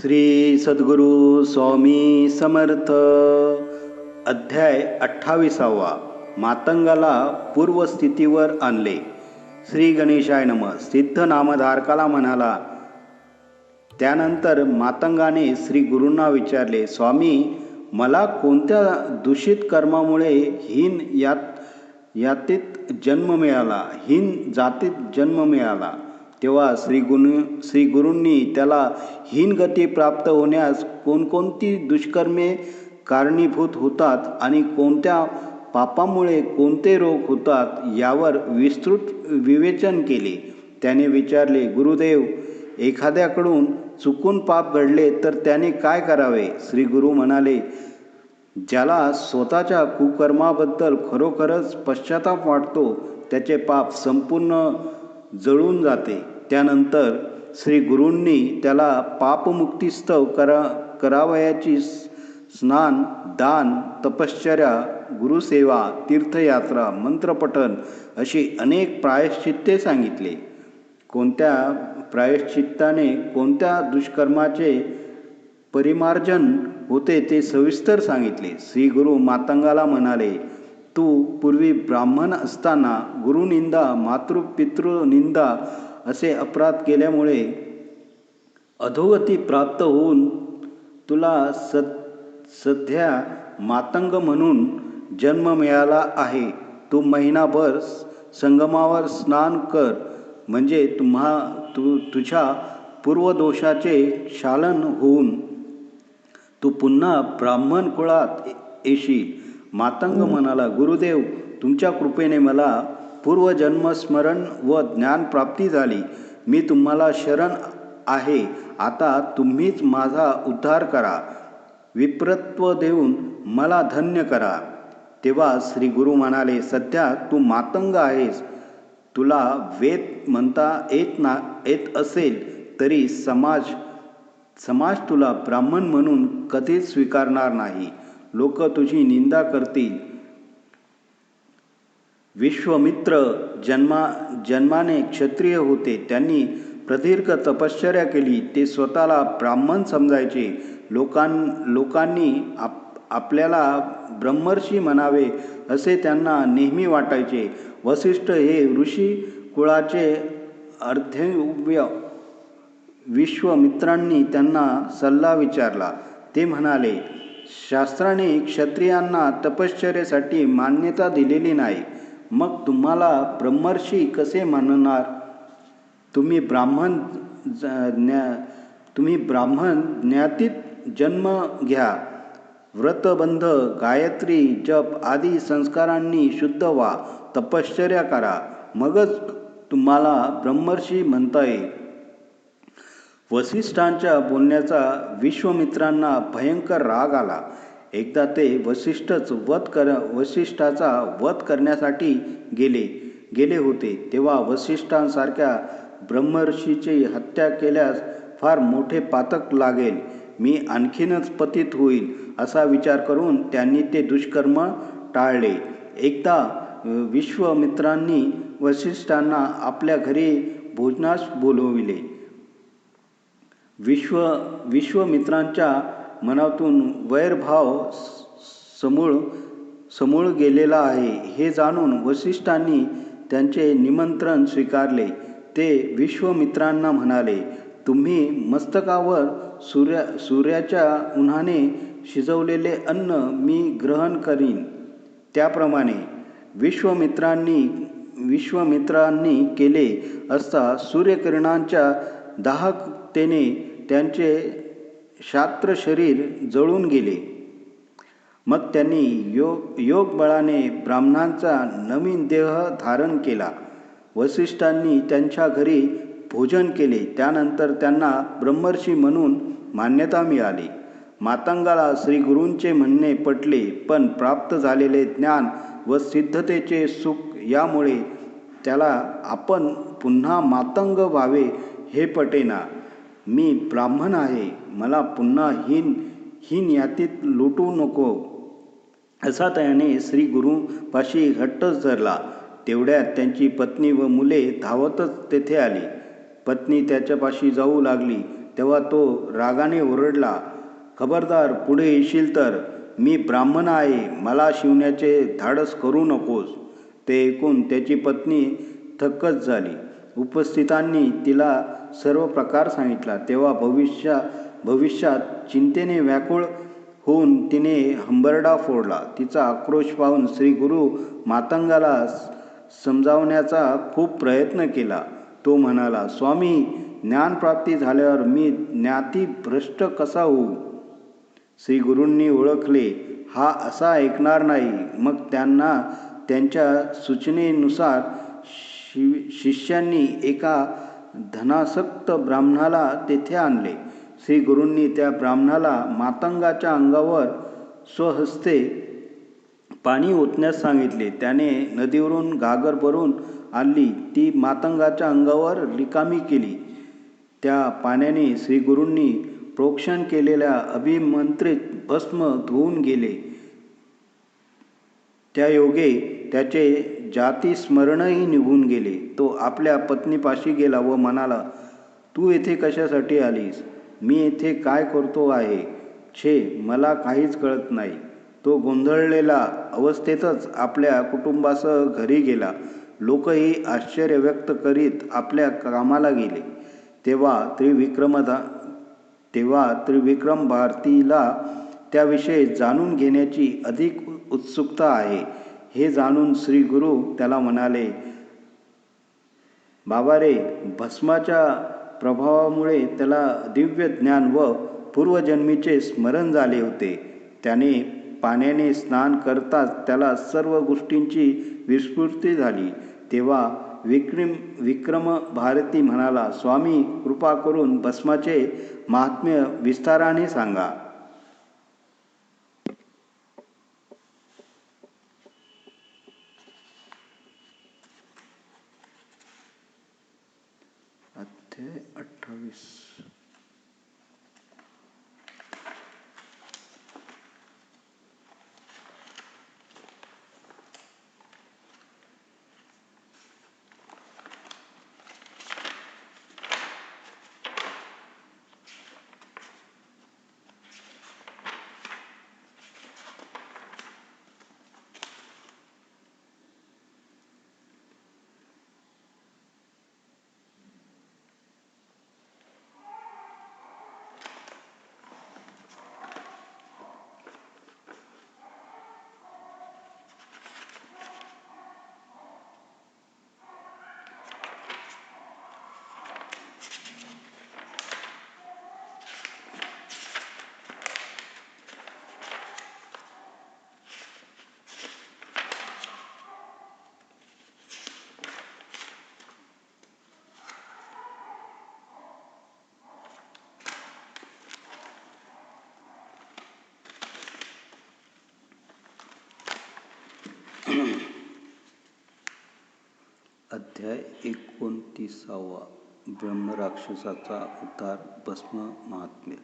श्री सद्गुरू स्वामी समर्थ. अध्याय अठ्ठावीसावा. मातंगाला पूर्वस्थितीवर आणले. श्री गणेशाय नम. सिद्ध नामधारकाला म्हणाला त्यानंतर मातंगाने श्री गुरूंना विचारले स्वामी मला कोणत्या दूषित कर्मामुळे हीन यात यातीत जन्म मिळाला? हीन जातीत जन्म मिळाला? तेव्हा श्री गुरु श्री गुरूंनी त्याला हीन गती प्राप्त होण्यास कोणकोणती दुष्कर्मे कारणीभूत होतात आणि कोणत्या पापामुळे कोणते रोग होतात यावर विस्तृत विवेचन केले. त्याने विचारले गुरुदेव एखाद्याकडून चुकून पाप घडले तर त्याने काय करावे? श्री गुरु म्हणाले ज्याला स्वतःच्या कुकर्माबद्दल खरोखरच पश्चाताप वाटतो त्याचे पाप संपूर्ण जळून जाते. त्यानंतर श्री गुरूंनी त्याला पापमुक्तीस्तव करा करावयाची स्नान दान तपश्चर्या गुरुसेवा तीर्थयात्रा मंत्रपठन अशी अनेक प्रायश्चित्ते सांगितले. कोणत्या प्रायश्चित्ताने कोणत्या दुष्कर्माचे परिमार्जन होते ते सविस्तर सांगितले. श्री गुरु मातंगाला म्हणाले तू पूर्वी ब्राह्मण असताना गुरुनिंदा मातृपितृनिंदा असे अपराध केल्यामुळे अधोगती प्राप्त होऊन तुला सद सध्या मातंग म्हणून जन्म मिळाला आहे. तू महिनाभर संगमावर स्नान कर. म्हणजे तुम्हा तू तुझ्या पूर्वदोषाचे शालन होऊन तू पुन्हा ब्राह्मण कुळात येशील. मातंग म्हणाला गुरुदेव तुमच्या कृपेने मला पूर्वजन्मस्मरण व ज्ञानप्राप्ती झाली. मी तुम्हाला शरण आहे. आता तुम्हीच माझा उद्धार करा. विप्रत्व देऊन मला धन्य करा. तेव्हा श्री गुरु म्हणाले सध्या तू मातंग आहेस. तुला वेद म्हणता येत ना येत असेल तरी समाज समाज तुला ब्राह्मण म्हणून कधीच स्वीकारणार नाही. लोक तुझी निंदा करतील. विश्वमित्र जन्मा जन्माने क्षत्रिय होते. त्यांनी प्रदीर्घ तपश्चर्या केली. ते स्वतःला ब्राह्मण समजायचे. लोकां लोकांनी आप आपल्याला ब्रह्मर्षी म्हणावे असे त्यांना नेहमी वाटायचे. वसिष्ठ हे ऋषी कुळाचे अर्धव्य विश्वमित्रांनी त्यांना सल्ला विचारला. ते म्हणाले शास्त्राने क्षत्रियांना तपश्चर्यासाठी मान्यता दिलेली नाही. मग तुम्हाला ब्रह्मर्षी कसे मानणार? तुम्ही ब्राह्मण ज्ञा तुम्ही ब्राह्मण ज्ञातीत जन्म घ्या. व्रतबंध गायत्री जप आदी संस्कारांनी शुद्ध व्हा. तपश्चर्या करा. मगच तुम्हाला ब्रह्मर्षी म्हणता येईल. वसिष्ठांच्या बोलण्याचा विश्वमित्रांना भयंकर राग आला. एकदा ते वसिष्ठच वध कर वसिष्ठाचा वध करण्यासाठी गेले. गेले होते. तेव्हा वसिष्ठांसारख्या ब्रह्मर्षीची हत्या केल्यास फार मोठे पातक लागेल. मी आणखीनच पतित होईल असा विचार करून त्यांनी ते दुष्कर्म टाळले. एकदा विश्वमित्रांनी वसिष्ठांना आपल्या घरी भोजनास बोलविले. विश्व विश्वमित्रांच्या मनातून वैरभाव समूळ समूळ गेलेला आहे. हे जाणून वसिष्ठांनी त्यांचे निमंत्रण स्वीकारले. ते विश्वमित्रांना म्हणाले तुम्ही मस्तकावर सूर्या सूर्याच्या उन्हाने शिजवलेले अन्न मी ग्रहण करीन. त्याप्रमाणे विश्वमित्रांनी विश्वमित्रांनी केले असता सूर्यकिरणांच्या दाहकतेने त्यांचे शास्त्र शरीर जळून गेले. मग त्यांनी योग योग बळाने ब्राह्मणांचा नवीन देह धारण केला. वसिष्ठांनी त्यांच्या घरी भोजन केले. त्यानंतर त्यांना ब्रह्मर्षी म्हणून मान्यता मिळाली. मातंगाला श्रीगुरूंचे म्हणणे पटले पण प्राप्त झालेले ज्ञान व सिद्धतेचे सुख यामुळे त्याला आपण पुन्हा मातंग व्हावे हे पटेना. मी ब्राह्मण आहे मला पुन्हा हीन हीन यातीत लुटू नको. असा त्याने श्री गुरुपाशी घट्टच धरला. तेवढ्यात त्यांची पत्नी व मुले धावतच तेथे आली. पत्नी त्याच्यापाशी जाऊ लागली. तेव्हा तो रागाने ओरडला खबरदार पुढे येशील तर. मी ब्राह्मण आहे मला शिवण्याचे धाडस करू नकोस. ते ऐकून त्याची पत्नी थक्कच झाली. उपस्थितांनी तिला सर्व प्रकार सांगितला. तेव्हा भविष्या भविष्यात चिंतेने व्याकुळ होऊन तिने हंबरडा फोडला. तिचा आक्रोश पाहून श्री गुरु मातंगाला समजावण्याचा खूप प्रयत्न केला. तो म्हणाला स्वामी ज्ञानप्राप्ती झाल्यावर मी ज्ञाती भ्रष्ट कसा होऊ श्री गुरूंनी ओळखले हा असा ऐकणार नाही. मग त्यांना त्यांच्या सूचनेनुसार शिव शिष्यांनी एका धनासक्त ब्राह्मणाला तेथे आणले. श्री गुरूंनी त्या ब्राह्मणाला मातंगाच्या अंगावर स्वहस्ते पाणी ओतण्यास सांगितले. त्याने नदीवरून घागर भरून आणली. ती मातंगाच्या अंगावर रिकामी केली. त्या पाण्याने श्री गुरूंनी प्रोक्षण केलेल्या अभिमंत्रित भस्म धुवून गेले. त्या योगे त्याचे जाती स्मरणही निघून गेले. तो आपल्या पत्नीपाशी गेला व म्हणाला तू येथे कशासाठी आलीस? मी येथे काय करतो आहे? छे मला काहीच कळत नाही. तो गोंधळलेला अवस्थेतच आपल्या कुटुंबासह घरी गेला. लोकही आश्चर्य व्यक्त करीत आपल्या कामाला गेले. तेव्हा त्रिविक्रमदा तेव्हा त्रिविक्रम भारतीला त्याविषयी जाणून घेण्याची अधिक उत्सुकता आहे. हे जाणून श्री गुरु त्याला म्हणाले बाबा रे भस्माच्या प्रभावामुळे त्याला दिव्य ज्ञान व पूर्वजन्मीचे स्मरण झाले होते. त्याने पाण्याने स्नान करताच त्याला सर्व गोष्टींची विस्फूर्ती झाली. तेव्हा विक्रम विक्रम भारती म्हणाला स्वामी कृपा करून भस्माचे महात्म्य विस्ताराने सांगा. अध्याय अठ्ठावीस। अध्याय एकोणतीसावा. ब्रह्मराक्षसाचा उद्धार भस्म महात्म्य.